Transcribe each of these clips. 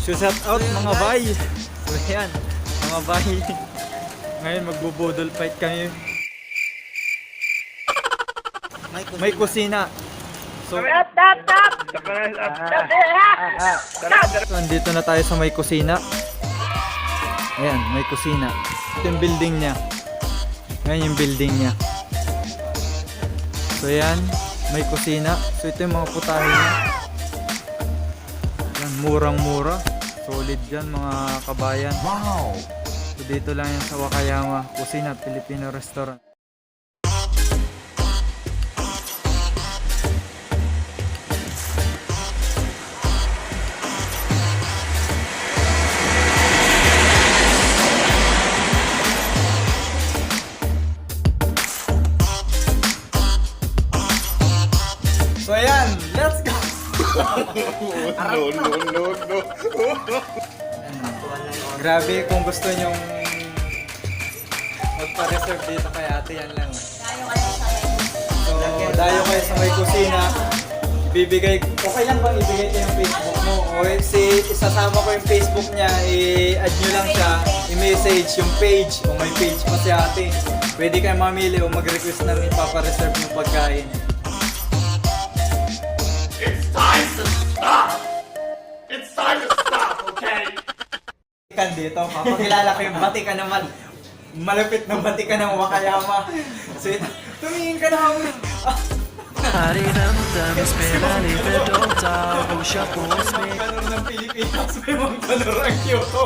So shout out mga bay. So yan, mga bay. Ngayon magbubudol fight kami. May kusina. So, so andito na tayo sa may kusina. Ayan, may kusina. Ito yung building niya. Ayan yung building niya. So yan, may kusina. So ito yung mga putahe niya. Murang-mura. Solid yan mga kabayan. Wow! So dito lang yan sa Wakayama Kusina, Filipino Restaurant. No, no, no, no. Grabe kung gusto nyong magpa-reserve dito kay ate, yan lang. So, dayo kayo sa may kusina. Bibigay, okay lang bang ibigay ko yung Facebook mo? O si, isasama ko yung Facebook niya, i-add nyo lang siya, i-message yung page, o may page pa si ate. Pwede kayo mamili o mag-request ng ipapa-reserve yung pagkain. Stop. It's time to stop, okay? Kan dito, papakilala ko yung bati ka naman. Malapit na bati ka ng Wakayama. So, tumingin ka na Ah, Parinamdam Spera lite dolta Rusha på mig Ganun ng Pilipinas, may mga panorang Kyoto.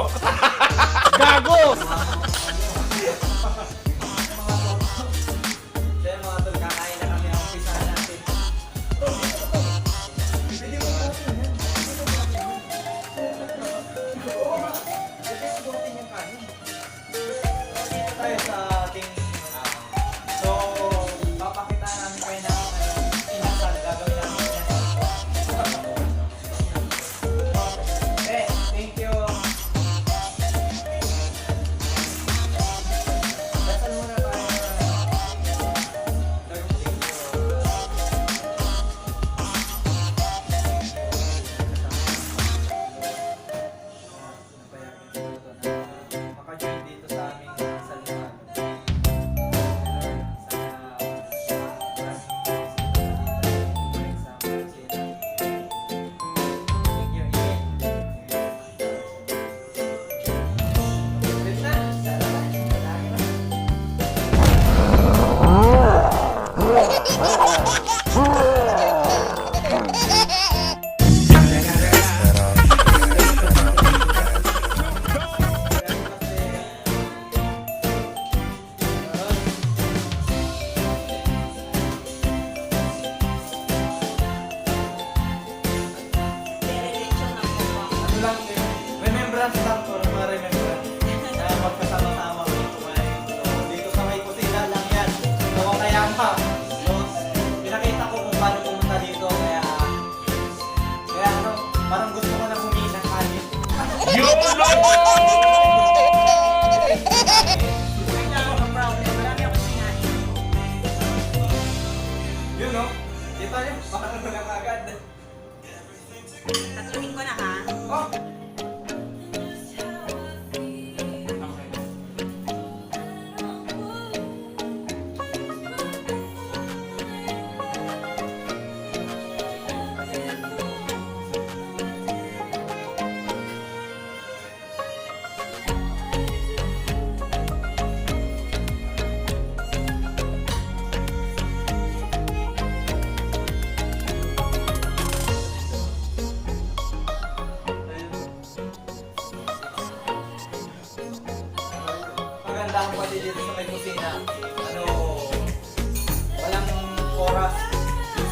Oh!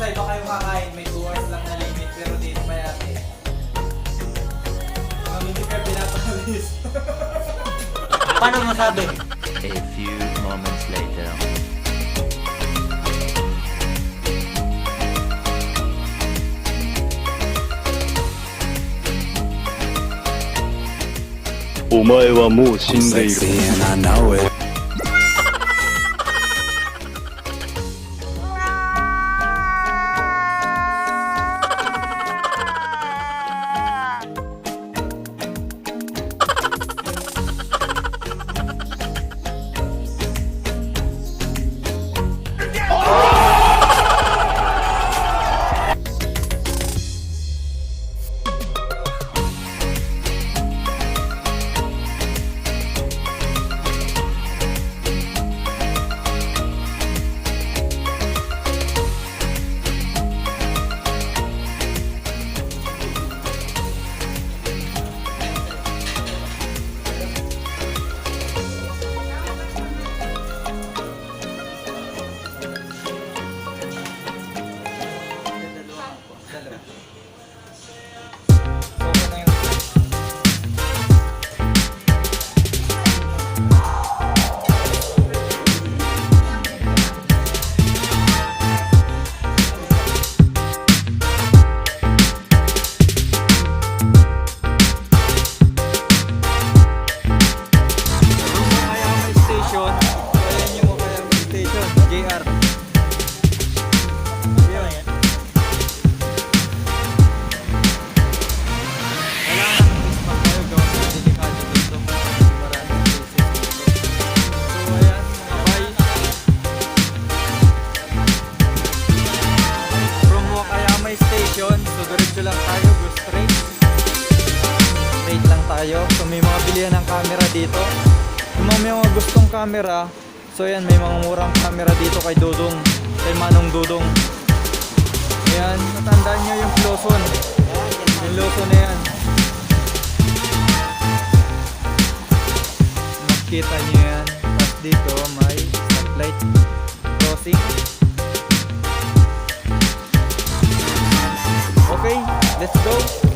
sa iba kayong kakain, may 2 hours lang na limit, pero dito pa yate. Ang hindi kayo pinapalis. Paano masabi? A few moments later. Omae wa mou station. So, diretso lang tayo. Go straight. Straight lang tayo. So, may mga bilihan ng camera dito. Kung may mga gustong camera, so yan, may mga murang camera dito kay Dudong. Kay Manong Dudong. Ayan, natandaan nyo yung Lawson. Yung Lawson na yan. Makita nyo yan. Tapos dito, may stoplight crossing. Let's go.